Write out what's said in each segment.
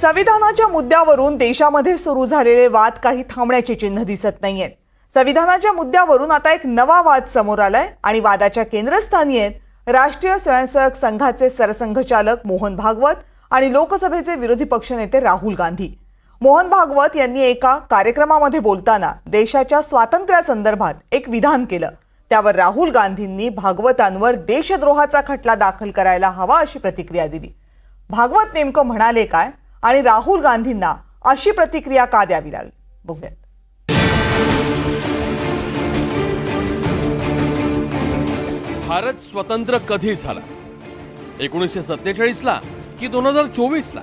संविधानाच्या मुद्द्यावरून देशामध्ये सुरू झालेले वाद काही थांबण्याची चिन्ह दिसत नाहीयेत संविधानाच्या मुद्द्यावरून आता एक नवा वाद समोर आलाय आणि वादाच्या केंद्रस्थानी आहेत राष्ट्रीय स्वयंसेवक संघाचे सरसंघचालक मोहन भागवत आणि लोकसभेचे विरोधी पक्षनेते राहुल गांधी. मोहन भागवत यांनी एका कार्यक्रमामध्ये बोलताना देशाच्या स्वातंत्र्यासंदर्भात एक विधान केलं. त्यावर राहुल गांधींनी भागवतांवर देशद्रोहाचा खटला दाखल करायला हवा अशी प्रतिक्रिया दिली. भागवत नेमकं म्हणाले काय? आणि राहुल गांधींना अशी प्रतिक्रिया का द्यावी लागली? बघूयात. भारत स्वतंत्र कधी झाला? एकोणीसशे सत्तेचाळीसला की दोन हजार चोवीसला?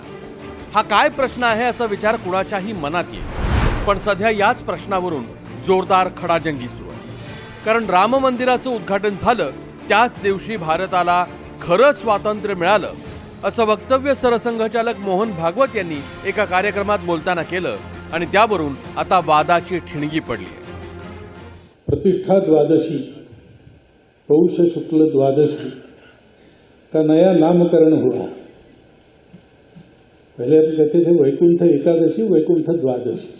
हा काय प्रश्न आहे असा विचार कुणाच्याही मनात येईल. पण सध्या याच प्रश्नावरून जोरदार खडाजंगी सुरू आहे. कारण राम मंदिराचं उद्घाटन झालं त्याच दिवशी भारताला खरं स्वातंत्र्य मिळालं असं वक्तव्य सरसंघचालक मोहन भागवत यांनी एका कार्यक्रमात बोलताना केलं आणि त्यावरून आता वादाची ठिणगी पडली प्रतिष्ठा द्वादशी पौष शुक्ल द्वादशी का नया नामकरण हुआ पहले हम कहते थे वैकुंठ एकादशी वैकुंठ द्वादशी.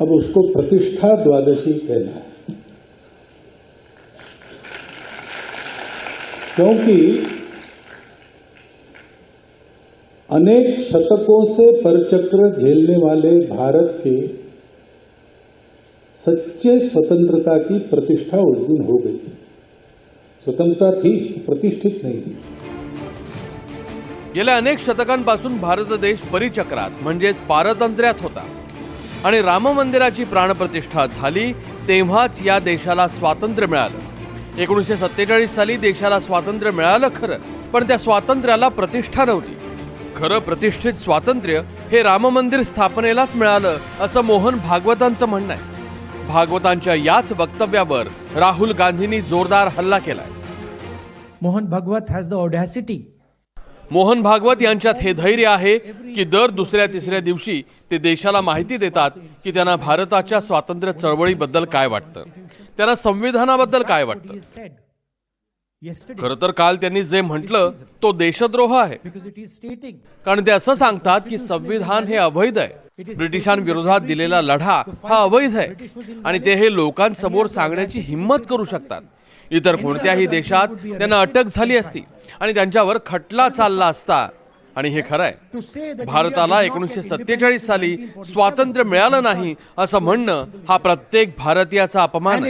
अब उसको प्रतिष्ठा द्वादशी कहना है। क्योंकि अनेक शतकों से परचक्र झेलने वाले भारत के सच्चे स्वतंत्रता की प्रतिष्ठा उस दिन हो गई स्वतंत्रता थी प्रतिष्ठित नहीं थी। गेल्या अनेक शतकांपासून भारत देश परिचक्रात म्हणजेच पारतंत्र्यात होता. आणि राम मंदिराची प्राणप्रतिष्ठा झाली तेव्हाच या देशाला स्वातंत्र्य मिळालं. एकोणीसशे सत्तेचाळीस साली देशाला स्वातंत्र्य मिळालं खरं पण त्या स्वातंत्र्याला प्रतिष्ठा नव्हती. खरं प्रतिष्ठित स्वातंत्र्य हे राम मंदिर स्थापनेलाच मिळालं असं मोहन भागवतांचं म्हणणं आहे. भागवतांच्या याच वक्तव्यावर राहुल गांधींनी जोरदार हल्ला केलाय. Mohan Bhagwat has the audacity. Mohan Bhagwat यांच्यात हे धैर्य आहे की दर दुसऱ्या तिसऱ्या दिवशी ते देशाला माहिती देतात की त्यांना भारताच्या स्वातंत्र्य चळवळीबद्दल काय वाटतं. त्यांना संविधानाबद्दल काय वाटतं. खरं तर काल त्यांनी जे म्हटलं तो देशद्रोह आहे. कारण ते असं सांगतात की संविधान हे अवैध आहे. ब्रिटिशांविरोधात दिलेला लढा हा अवैध आहे. आणि ते हे लोकांसमोर सांगण्याची हिंमत करू शकतात. इतर कोणत्याही देशात त्यांना अटक झाली असती आणि त्यांच्यावर खटला चालला असता. आणि हे खरं आहे. भारताला एकोणीसशे सत्तेचाळीस साली स्वातंत्र्य मिळालं नाही असं म्हणणं हा प्रत्येक भारतीयाचा अपमान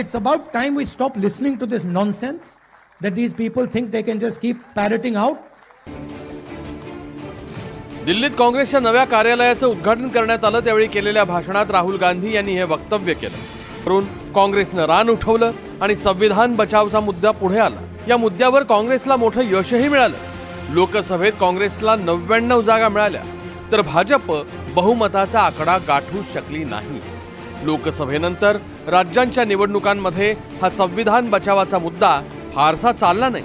that these people think they can just keep parroting out? दिल्लीत काँग्रेसच्या नव्या कार्यालयाचं उद्घाटन करण्यात आलं त्यावेळी केलेल्या भाषणात राहुल गांधी यांनी हे वक्तव्य केलं. करून काँग्रेसनं रान उठवलं आणि संविधान बचावचा मुद्दा पुढे आला. या मुद्द्यावर काँग्रेसला मोठं यशही मिळालं. लोकसभेत काँग्रेसला नव्याण्णव जागा मिळाल्या. तर भाजप बहुमताचा आकडा गाठू शकली नाही. लोकसभेनंतर राज्यांच्या निवडणुकांमध्ये हा संविधान बचावाचा मुद्दा फारसा चालला नाही.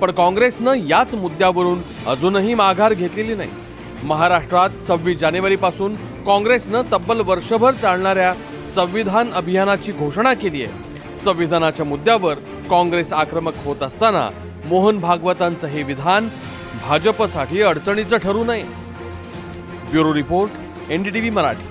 पण काँग्रेसनं याच मुद्द्यावरून अजूनही माघार घेतलेली नाही. महाराष्ट्रात सव्वीस जानेवारीपासून काँग्रेसनं तब्बल वर्षभर चालणाऱ्या संविधान अभियानाची घोषणा केली आहे संविधानाच्या मुद्द्यावर काँग्रेस आक्रमक होत असताना मोहन भागवतांचं हे विधान भाजपसाठी अडचणीचं ठरू नये. Bureau report NDTV Marathi.